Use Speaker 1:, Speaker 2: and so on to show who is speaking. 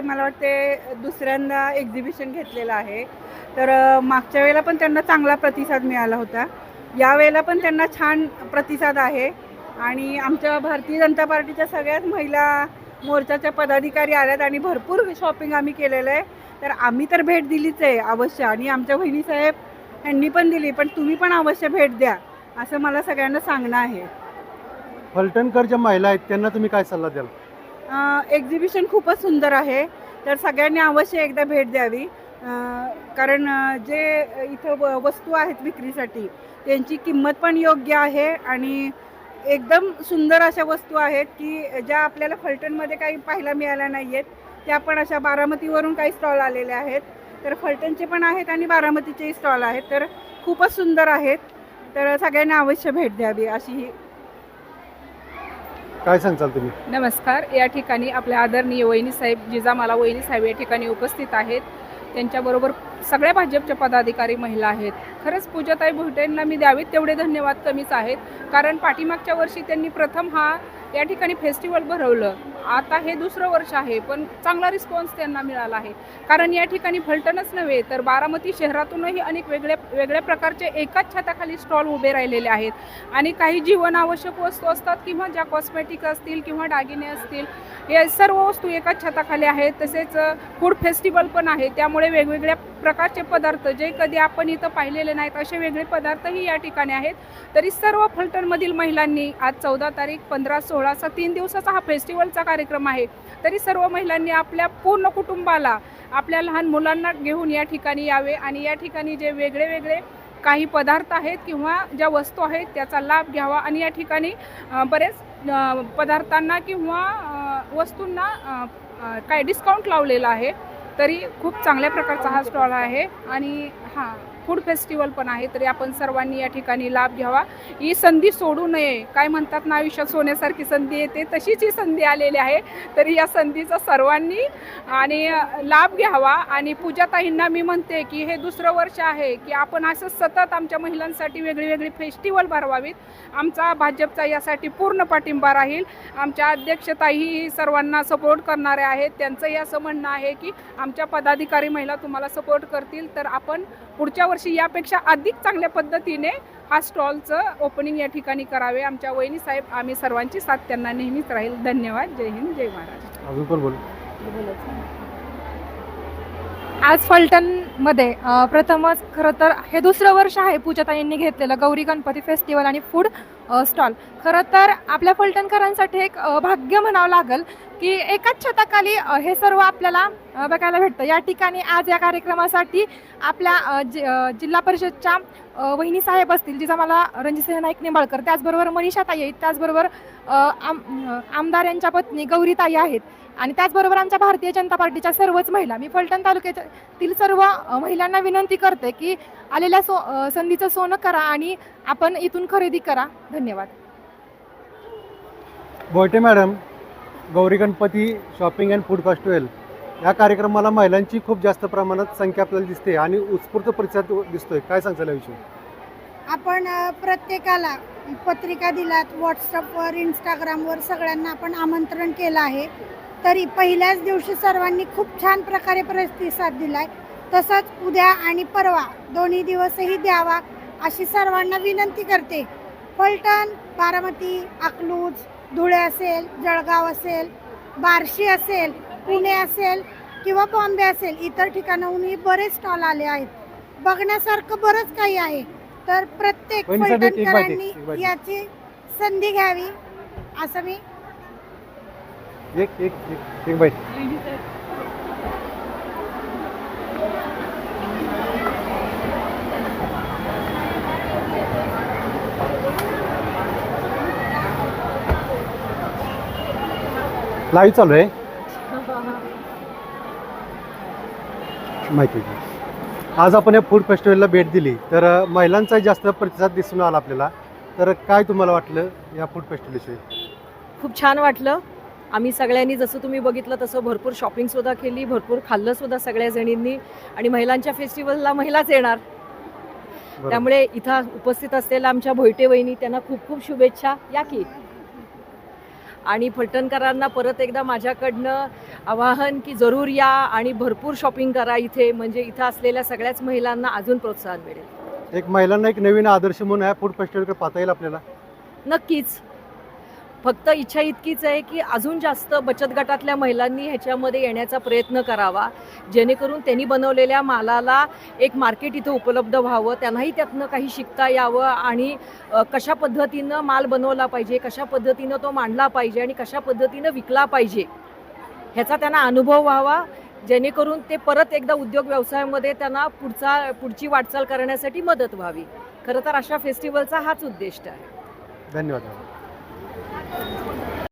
Speaker 1: मला वाटते दुसऱ्यांदा एक्झिबिशन घेतलेलं आहे. तर मागच्या वेळेला पण त्यांना चांगला प्रतिसाद मिळाला होता. यावेळेला पण त्यांना छान प्रतिसाद आहे. आणि आमच्या भारतीय जनता पार्टीच्या सगळ्याच महिला मोर्चाच्या पदाधिकारी आल्यात आणि भरपूर शॉपिंग आम्ही केलेलं आहे. तर आम्ही तर भेट दिलीच आहे अवश्य. आणि आमच्या बहिणीसाहेब यांनी पण दिली पण तुम्ही पण अवश्य भेट द्या असं मला सगळ्यांना सांगणं आहे.
Speaker 2: फलटणकर ज्या महिला आहेत त्यांना तुम्ही काय सल्ला द्याल?
Speaker 1: एक्झिबिशन खूपच सुंदर आहे. तर सगळ्यांनी अवश्य एकदा भेट द्यावी. कारण जे इथं व- वस्तू आहेत विक्रीसाठी त्यांची किंमत पण योग्य आहे आणि एकदम सुंदर अशा वस्तू आहेत की ज्या आपल्याला फलटणमध्ये काही पाहायला मिळाल्या नाही आहेत त्या पण अशा बारामतीवरून काही स्टॉल आलेले आहेत. तर फलटणचे पण आहेत आणि बारामतीचेही स्टॉल आहेत. तर खूपच सुंदर आहेत. तर सगळ्यांनी अवश्य भेट द्यावी अशी ही
Speaker 2: काय सांगचाल तुम्ही?
Speaker 3: नमस्कार. या ठिकाणी आपल्या आदरणीय वहिनी साहेब जिजामाला वहिनी साहेब या ठिकाणी उपस्थित आहेत. त्यांच्याबरोबर सगळ्या भाजपच्या पदाधिकारी महिला आहेत. खरंच पूजाताई भोटेंना मी द्यावीत तेवढे धन्यवाद कमीच आहेत. कारण पाठीमागच्या वर्षी त्यांनी प्रथम हा या ठिकाणी फेस्टिवल भरवलं. आता हे दुसरं वर्ष आहे पण चांगला रिस्पॉन्स त्यांना मिळाला आहे. कारण या ठिकाणी फलटणच नव्हे तर बारामती शहरातूनही अनेक वेगळ्या वेगळ्या प्रकारचे एकाच छताखाली स्टॉल उभे राहिलेले आहेत. आणि काही जीवनावश्यक वस्तू असतात किंवा ज्या कॉस्मेटिक असतील किंवा दागिने असतील हे सर्व वस्तू एकाच छताखाली आहेत. तसेच फूड फेस्टिवल पण आहे त्यामुळे वेगवेगळ्या प्रकारचे पदार्थ जे कधी आपण इथं पाहिलेले नाहीत असे वेगळे पदार्थही या ठिकाणी आहेत. तरी सर्व फलटणमधील महिलांनी आज चौदा तारीख पंधरा सोळा असा तीन दिवसाचा हा फेस्टिवलचा कार्यक्रम आहे. तरी सर्व महिलांनी आपल्या पूर्ण कुटुंबाला आपल्या लहान मुलांना घेऊन या ठिकाणी यावे आणि या ठिकाणी जे वेगळे वेगळे काही पदार्थ आहेत किंवा ज्या वस्तू आहेत त्याचा लाभ घ्यावा आणि या ठिकाणी बरेच पदार्थांना किंवा वस्तूंना काय डिस्काउंट लावलेला आहे. तरी खूप चांगल्या प्रकारचा हा स्टॉल आहे आणि हां. फूड फेस्टिवल पण आहे तरी आपण सर्वांनी या ठिकाणी लाभ घ्यावा. ही संधी सोडू नये. काय म्हणतात ना आयुष्यात सोन्यासारखी संधी येते तशीच ही संधी आलेली आहे. तरी या संधीचा सर्वांनी आणि लाभ घ्यावा. आणि पूजाताईंना मी म्हणते की हे दुसरं वर्ष आहे की आपण असं सतत आमच्या महिलांसाठी वेगळी वेगळी फेस्टिवल भरवावीत. आमचा भाजपचा यासाठी पूर्ण पाठिंबा राहील. आमच्या अध्यक्षताही सर्वांना सपोर्ट करणारे आहेत. त्यांचंही असं म्हणणं आहे की आमच्या पदाधिकारी महिला तुम्हाला सपोर्ट करतील तर आपण पुढच्या वर्षी यापेक्षा अधिक चांगल्या पद्धतीने हा स्टॉलचं ओपनिंग या ठिकाणी करावे. आमच्या वहिनी साहेब आम्ही सर्वांची साथ त्यांना नेहमीच राहील. धन्यवाद. जय हिंद जय महाराज
Speaker 2: अजून पण बोल?
Speaker 4: आज फलटणमध्ये प्रथमच खरं तर हे दुसरं वर्ष आहे पूजाताईंनी घेतलेलं गौरी गणपती फेस्टिवल आणि फूड स्टॉल खरं तर आपल्या फलटणकरांसाठी एक भाग्य म्हणावं लागेल की एकाच छताखाली हे सर्व आपल्याला बघायला भेटतं. या ठिकाणी आज या कार्यक्रमासाठी आपल्या जि जिल्हा परिषदच्या वहिनी साहेब असतील जिचा मला रणजितसिंह नाईक निंबाळकर त्याचबरोबर मनीषा ताई आहेत त्याचबरोबर आम आमदार यांच्या पत्नी गौरीताई आहेत आणि त्याचबरोबर आमच्या भारतीय जनता पार्टीच्या सर्वच महिला. मी फलटण तालुक्यातील सर्व महिलांना विनंती करते की आलेल्या सो संधीचं सोनं करा आणि आपण इथून खरेदी करा. धन्यवाद.
Speaker 2: Gote madam Gauri Ganpati shopping and food festival. या कार्यक्रमाला महिलांची खूप जास्त प्रमाणात संख्या आपल्याला दिसते आणि उत्स्फूर्त प्रतिसाद दिसतोय. काय सांगताल याविषयी?
Speaker 5: आपण प्रत्येकाला पत्रिका दिलात व्हॉट्सअपवर इंस्टाग्रामवर सगळ्यांना आपण आमंत्रण केलं आहे. तरी पहिल्याच दिवशी सर्वांनी खूप छान प्रकारे प्रतिसाद दिलाय. तसंच उद्या आणि परवा दोन्ही दिवसही द्यावा अशी सर्वांना विनंती करते. फलटण बारामती अकलूज धुळे असेल जळगाव असेल बार्शी असेल पुणे असेल किंवा बॉम्बे असेल इतर ठिकाणाहूनही बरेच स्टॉल आले आहेत. बघण्यासारखं बरंच काही आहे. तर प्रत्येक
Speaker 2: एक एक आहे.
Speaker 5: याची संधी घ्यावी असं मी
Speaker 2: एक एक एक एक बाईट लाईव्ह चालू आहे. माहिती आहे. आज आपण या फूड फेस्टिवलला भेट दिली. तर महिलांचा जास्त प्रतिसाद दिसून आला आपल्याला. तर काय तुम्हाला वाटलं या फूड फेस्टिवलविषयी
Speaker 6: खूप छान वाटलं. आम्ही सगळ्यांनी जसं तुम्ही बघितलं तसं भरपूर शॉपिंगसुद्धा केली भरपूर खाल्लंसुद्धा सगळ्या जणींनी आणि महिलांच्या फेस्टिवलला महिलाच येणार. त्यामुळे इथं उपस्थित असलेल्या आमच्या भोयटे वहिनी त्यांना खूप खूप शुभेच्छा. या की. आणि फलटणकरांना परत एकदा माझ्याकडनं आवाहन की जरूर या आणि भरपूर शॉपिंग करा इथे. म्हणजे इथं असलेल्या सगळ्याच महिलांना अजून प्रोत्साहन मिळेल.
Speaker 2: एक महिलांना एक नवीन आदर्श म्हणून फूड फेस्टिवलकडे पाहता येईल आपल्याला.
Speaker 6: नक्कीच. फक्त इच्छा इतकीच आहे की अजून जास्त बचत गटातल्या महिलांनी ह्याच्यामध्ये येण्याचा प्रयत्न करावा. जेणेकरून त्यांनी बनवलेल्या मालाला एक मार्केट इथं उपलब्ध व्हावं. त्यांनाही त्यातनं काही शिकता यावं आणि कशा पद्धतीनं माल बनवला पाहिजे कशा पद्धतीनं तो मांडला पाहिजे आणि कशा पद्धतीनं विकला पाहिजे. ह्याचा त्यांना अनुभव व्हावा जेणेकरून ते परत एकदा उद्योग व्यवसायामध्ये त्यांना पुढचा पुढची वाटचाल करण्यासाठी मदत व्हावी. खरं तर अशा फेस्टिवलचा हाच उद्दिष्ट आहे.
Speaker 2: धन्यवाद